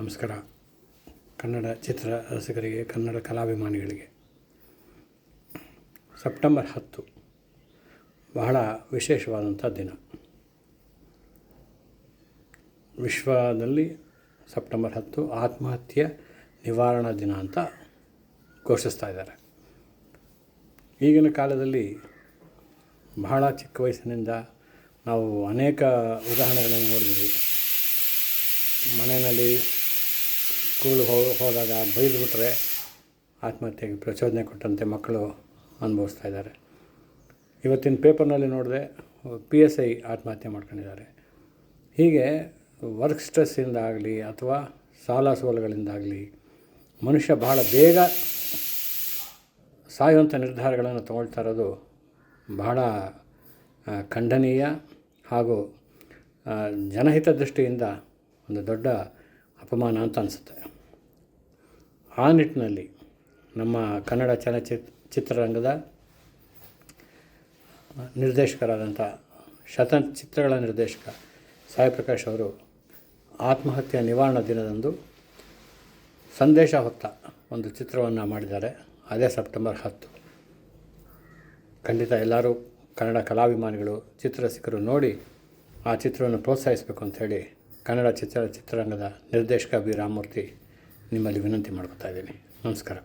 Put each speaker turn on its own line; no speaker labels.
ನಮಸ್ಕಾರ. ಕನ್ನಡ ಚಿತ್ರ ರಸಿಕರಿಗೆ, ಕನ್ನಡ ಕಲಾಭಿಮಾನಿಗಳಿಗೆ. ಸೆಪ್ಟೆಂಬರ್ ಹತ್ತು, ಬಹಳ ವಿಶೇಷವಾದಂಥ ದಿನ. ವಿಶ್ವದಲ್ಲಿ ಸೆಪ್ಟೆಂಬರ್ ಹತ್ತು ಆತ್ಮಹತ್ಯೆ ನಿವಾರಣಾ ದಿನ ಅಂತ ಘೋಷಿಸ್ತಾ ಇದ್ದಾರೆ. ಈಗಿನ ಕಾಲದಲ್ಲಿ ಬಹಳ ಚಿಕ್ಕ ವಯಸ್ಸಿನಿಂದ ನಾವು ಅನೇಕ ಉದಾಹರಣೆಗಳನ್ನು ನೋಡಿದ್ವಿ ಮನೆಯಲ್ಲಿ ಸ್ಕೂಲ್ ಹೋ, ಹೋದಾಗ ಬೈದುಬಿಟ್ರೆ ಆತ್ಮಹತ್ಯೆಗೆ ಪ್ರಚೋದನೆ ಕೊಟ್ಟಂತೆ ಮಕ್ಕಳು ಅನುಭವಿಸ್ತಾ ಇದ್ದಾರೆ. ಇವತ್ತಿನ ಪೇಪರ್ನಲ್ಲಿ ನೋಡಿದೆ, ಪಿ ಎಸ್ ಐ ಆತ್ಮಹತ್ಯೆ ಮಾಡ್ಕೊಂಡಿದ್ದಾರೆ. ಹೀಗೆ ವರ್ಕ್ ಸ್ಟ್ರೆಸ್ಸಿಂದ ಆಗಲಿ ಅಥವಾ ಸಾಲ ಸೋಲುಗಳಿಂದಾಗಲಿ ಮನುಷ್ಯ ಬಹಳ ಬೇಗ ಸಾಯುವಂಥ ನಿರ್ಧಾರಗಳನ್ನು ತಗೊಳ್ತಾ ಇರೋದು ಬಹಳ ಖಂಡನೀಯ ಹಾಗೂ ಜನಹಿತ ದೃಷ್ಟಿಯಿಂದ ಒಂದು ದೊಡ್ಡ ಅಪಮಾನ ಅಂತ ಅನಿಸುತ್ತೆ. ಆ ನಿಟ್ಟಿನಲ್ಲಿ ನಮ್ಮ ಕನ್ನಡ ಚಲನಚಿತ್ರ ಚಿತ್ರರಂಗದ ನಿರ್ದೇಶಕರಾದಂಥ ಶತ ಚಿತ್ರಗಳ ನಿರ್ದೇಶಕ ಸಾಯಿ ಪ್ರಕಾಶ್ ಅವರು ಆತ್ಮಹತ್ಯೆ ನಿವಾರಣಾ ದಿನದಂದು ಸಂದೇಶ ಹೊತ್ತ ಒಂದು ಚಿತ್ರವನ್ನು ಮಾಡಿದ್ದಾರೆ. ಅದೇ ಸೆಪ್ಟೆಂಬರ್ ಹತ್ತು. ಖಂಡಿತ ಎಲ್ಲರೂ ಕನ್ನಡ ಕಲಾಭಿಮಾನಿಗಳು, ಚಿತ್ರರಸಿಕರು ನೋಡಿ ಆ ಚಿತ್ರವನ್ನು ಪ್ರೋತ್ಸಾಹಿಸಬೇಕು ಅಂಥೇಳಿ ಕನ್ನಡ ಚಿತ್ರ ಚಿತ್ರರಂಗದ ನಿರ್ದೇಶಕ ಬಿ ರಾಮಮೂರ್ತಿ ನಿಮ್ಮಲ್ಲಿ ವಿನಂತಿ ಮಾಡ್ಕೊತಾ ಇದ್ದೀನಿ. ನಮಸ್ಕಾರ.